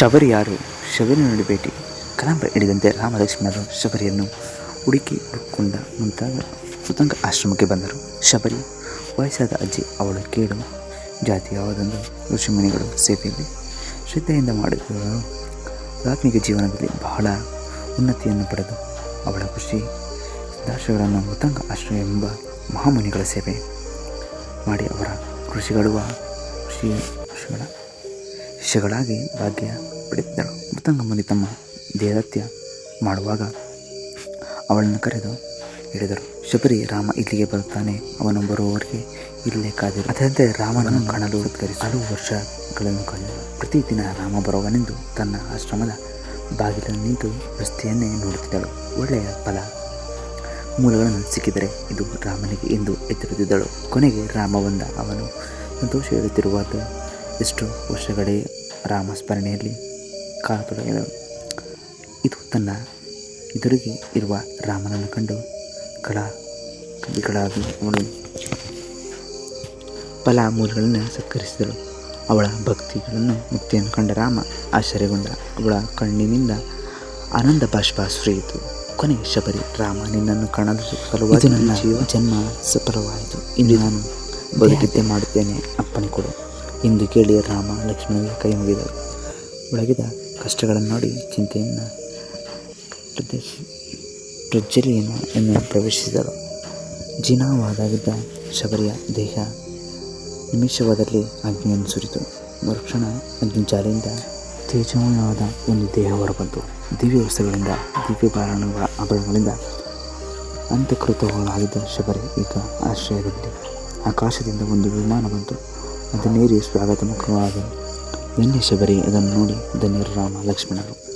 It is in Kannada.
ಶಬರಿ ಯಾರು? ಶಬರಿ ನೋಡಿ ಭೇಟಿ. ಕಲಾಂಬ ಹಿಡಿದಂತೆ ರಾಮಲಕ್ಷ್ಮಣರು ಶಬರಿಯನ್ನು ಹುಡುಕಿ ಹುಡುಕೊಂಡ ಮುಂತಾದ ಸುತಂಗ ಆಶ್ರಮಕ್ಕೆ ಬಂದರು. ಶಬರಿ ವಯಸ್ಸಾದ ಅಜ್ಜಿ ಅವಳು ಕೇಳು ಜಾತಿಯಾವದೊಂದು ಋಷಿಮುನಿಗಳು ಸೇವೆಯಲ್ಲಿ ಶ್ರದ್ಧೆಯಿಂದ ಮಾಡಿದವರು ಆತ್ಮಿಕ ಜೀವನದಲ್ಲಿ ಬಹಳ ಉನ್ನತಿಯನ್ನು ಪಡೆದು ಅವಳ ಖುಷಿ ದಾಸಗಳನ್ನು ಮೃತಂಗ ಆಶ್ರಮ ಎಂಬ ಮಹಾಮುನಿಗಳ ಸೇವೆ ಮಾಡಿ ಅವರ ಕೃಷಿಗಳುವ ಕೃಷಿ ಕೃಷಿಗಳ ಶಿಷ್ಯಗಳಾಗಿ ಭಾಗ್ಯ ಪಡೆದಿದ್ದಳು. ಮೃದಂಗ ಮುನಿ ತಮ್ಮ ದೇಹತ್ಯ ಮಾಡುವಾಗ ಅವಳನ್ನು ಕರೆದು ಹೇಳಿದರು, ಶಬರಿ ರಾಮ ಇಲ್ಲಿಗೆ ಬರುತ್ತಾನೆ. ಅವನು ಬರುವವರಿಗೆ ಇಲ್ಲೇ ಕಾದಿರು. ಅದರಂತೆ ರಾಮನನ್ನು ಕಾಣಲು ಹಲವು ವರ್ಷಗಳನ್ನು ಕಂಡು ಪ್ರತಿದಿನ ರಾಮ ಬರುವನೆಂದು ತನ್ನ ಆಶ್ರಮದ ಬಾಗಿಲನ್ನು ನಿಂತು ರಸ್ತೆಯನ್ನೇ ನೋಡುತ್ತಿದ್ದಳು. ಒಳ್ಳೆಯ ಫಲ ಮೂಲಗಳನ್ನು ಸಿಕ್ಕಿದರೆ ಇದು ರಾಮನಿಗೆ ಎಂದು ಎತ್ತಿರುತ್ತಿದ್ದಳು ಕೊನೆಗೆ ರಾಮ ಬಂದ. ಅವನು ಸಂತೋಷ ಹೇಳುತ್ತಿರುವಾಗ, ಎಷ್ಟು ವರ್ಷಗಳೇ ರಾಮ ಸ್ಮರಣೆಯಲ್ಲಿ ಕಾಲತೊಡಗಿದಳು. ಇದು ತನ್ನ ಎದುರಿಗೆ ಇರುವ ರಾಮನನ್ನು ಕಂಡು ಕಳ ಕವಿಗಳಾಗಿ ಅವಳು ಫಲ ಮೂಲಗಳನ್ನು ಸತ್ಕರಿಸಿದಳು. ಅವಳ ಭಕ್ತಿಗಳನ್ನು ಮುಕ್ತಿಯನ್ನು ಕಂಡ ರಾಮ ಆಶ್ಚರ್ಯಗೊಂಡ. ಅವಳ ಕಣ್ಣಿನಿಂದ ಆನಂದ ಬಾಷ್ಪ ಸುರಿಯಿತು. ಕೊನೆಗೆ ಶಬರಿ ರಾಮ ನಿನ್ನನ್ನು ಕಾಣಲು ಸಲುವಾಗಿ ನನ್ನ ಜೀವ ಜನ್ಮ ಸಫಲವಾಯಿತು. ಇನ್ನು ನಾನು ಬದುಕಿದ್ದೆ ಮಾಡುತ್ತೇನೆ. ಅಪ್ಪಣೆ ಕೊಡು. ಎಂದು ಕೇಳಿ ರಾಮ ಲಕ್ಷ್ಮಣನಿಗೆ ಕೈ ಮುಗಿದರು ಒಳಗಿದ ಕಷ್ಟಗಳನ್ನು ನೋಡಿ ಚಿಂತೆಯನ್ನು ಪ್ರದೇಶ ಪ್ರಜ್ವಲಿಯನ್ನು ಎಂದು ಪ್ರವೇಶಿಸಿದರು ಜೀರ್ಣವಾದಾಗಿದ್ದ ಶಬರಿಯ ದೇಹ ನಿಮಿಷವಾದಲ್ಲಿ ಅಗ್ನಿಯನ್ನು ಸುರಿತು. ಮರುಕ್ಷಣ ಅಗ್ನಿಜಾಲೆಯಿಂದ ತೇಜಮಯವಾದ ಒಂದು ದೇಹ ಹೊರಬಂತು. ದಿವ್ಯ ವಸ್ತುಗಳಿಂದ ದಿವ್ಯ ಬಾರಣಗಳ ಆಭರಣಗಳಿಂದ ಅಂತ್ಯಕೃತವಾಗಿದ್ದ ಶಬರಿ ಈಗ ಆಶ್ರಯದಲ್ಲಿ ಆಕಾಶದಿಂದ ಒಂದು ವಿಮಾನ ಬಂತು. ಅದನ್ನೇರಿ ಸ್ವಾಗತ ಮುಖವಾದನು ನಿನ್ನೆ ಶಬರಿ ಅದನ್ನು ನೋಡಿ ಧನ್ಯರು ರಾಮ ಲಕ್ಷ್ಮಣರು.